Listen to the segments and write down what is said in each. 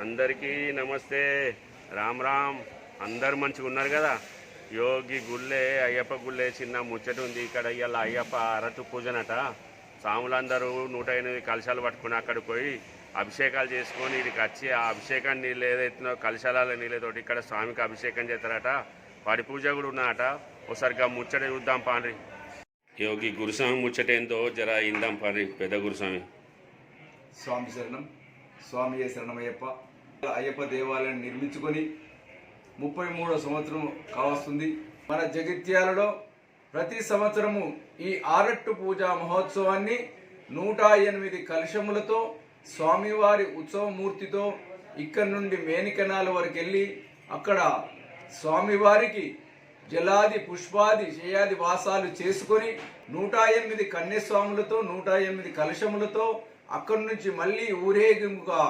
అందరికీ నమస్తే. రామ్ రామ్. అందరు మంచిగా ఉన్నారు కదా? యోగి గుళ్ళే అయ్యప్ప గుళ్ళే చిన్న ముచ్చట ఉంది. ఇక్కడ ఇవాళ అయ్యప్ప అరటు పూజనట. సాములందరూ నూట ఎనిమిది కలశాలు పట్టుకుని అక్కడికి పోయి అభిషేకాలు చేసుకొని ఇక్కడికి వచ్చి ఆ అభిషేకాన్ని నీళ్ళు ఏదైతుందో కలశాల నీళ్ళతోటి ఇక్కడ స్వామికి అభిషేకం చేస్తారట. పడి పూజ కూడా ఉన్నాట ఒకసారిగా ముచ్చట చూద్దాం పాండ్రి. యోగి గురుస్వామి ముచ్చట ఏందో జర ఇందాం పాండ్రి. పెద్ద గురుస్వామి. స్వామి శరణం. స్వామి శరణమయ్యప్ప. అయ్యప్ప దేవాలయాన్ని నిర్మించుకొని ముప్పై మూడో సంవత్సరం కావస్తుంది. మన జగిత్యాలలో ప్రతి సంవత్సరము ఈ ఆరట్టు పూజా మహోత్సవాన్ని నూట ఎనిమిది కలశములతో స్వామివారి ఉత్సవమూర్తితో ఇక్కడి నుండి మేనికనాల వరకు వెళ్ళి అక్కడ స్వామివారికి జలాది పుష్పాది శయాది వాసాలు చేసుకొని నూట ఎనిమిది కన్యస్వాములతో నూట ఎనిమిది కలశములతో అక్కడి నుంచి మళ్ళీ ఊరేగింపుగా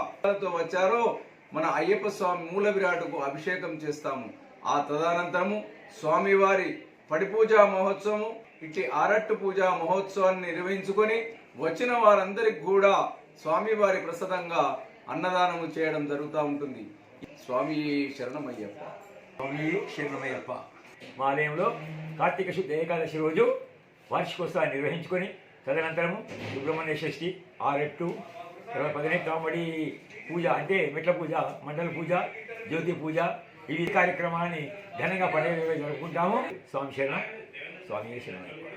వచ్చారో మన అయ్యప్ప స్వామి మూల విరాటుకు అభిషేకం చేస్తాము. ఆ తదనంతరము స్వామివారి పడిపూజా మహోత్సవము ఇట్టి ఆరట్టు పూజా మహోత్సవాన్ని నిర్వహించుకొని వచ్చిన వారందరికి కూడా స్వామివారి ప్రసాదంగా అన్నదానము చేయడం జరుగుతూ ఉంటుంది. స్వామి శరణమయ్యప్ప. స్వామి శరణమయ్యప్ప. మా ఆలయంలో కార్తీక శుద్ధ ఏకాదశి రోజు వార్షికోత్సవాన్ని నిర్వహించుకొని తదనంతరము సుబ్రహ్మణ్య షష్ఠి ఆరెట్టు తర్వాత పదిహేను కామడి పూజ అంటే మెట్ల పూజ మండల పూజ జ్యోతి పూజ. ఈ కార్యక్రమాన్ని ఘనంగా పడే జరుపుకుంటాము స్వామి శరణం. స్వామి శరణం.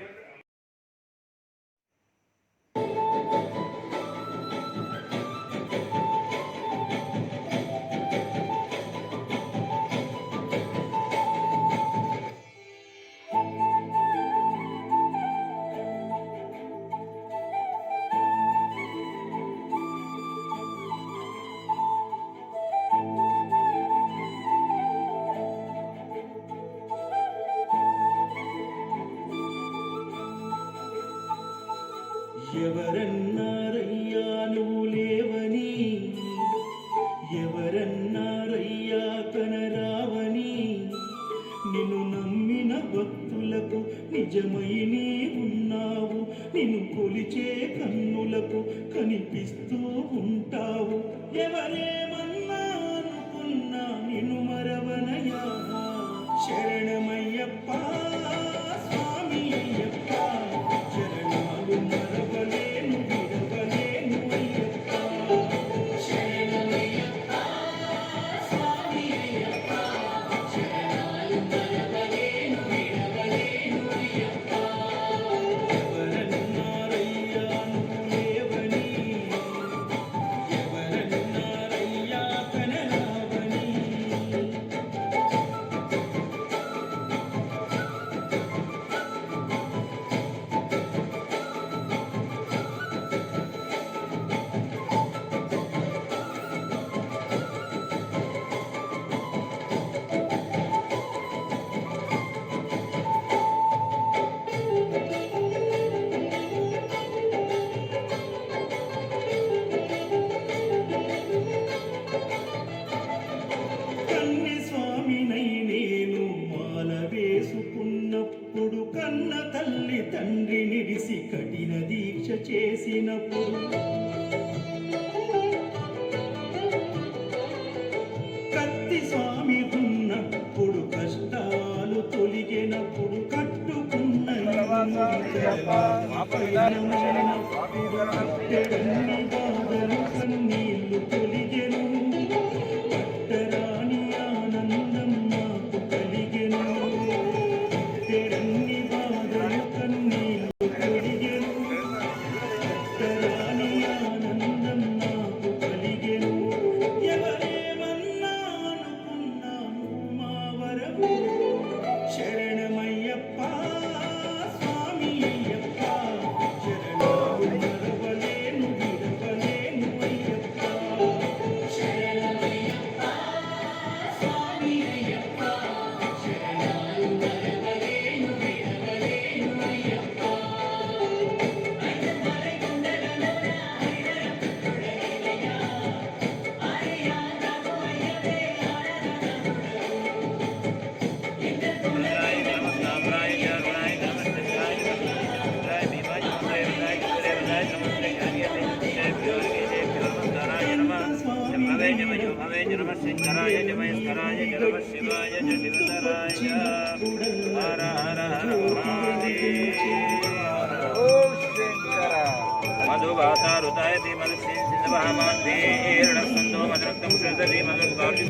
నిజమై నీ ఉన్నావు నిన్ను కొలిచే కన్నులకు కనిపిస్తూ దీక్ష చేసినప్పుడు కత్తి స్వామి ఉన్నప్పుడు కష్టాలు తొలిగినప్పుడు కట్టుకున్న நம சிவாய ஜனிதராய ஹர ஹர ஹர மதுபாத்தாருதாயதி மதுசீர்ணசந்தோ மதுரத்தம் சததி மதுர்காரி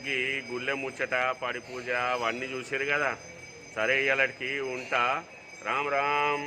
ఇవాళకి గుళ్ళె ముచ్చట పడి పూజ అవన్నీ చూసారు కదా. సరే ఇవాళకి ఉంటా. రామ్ రామ్.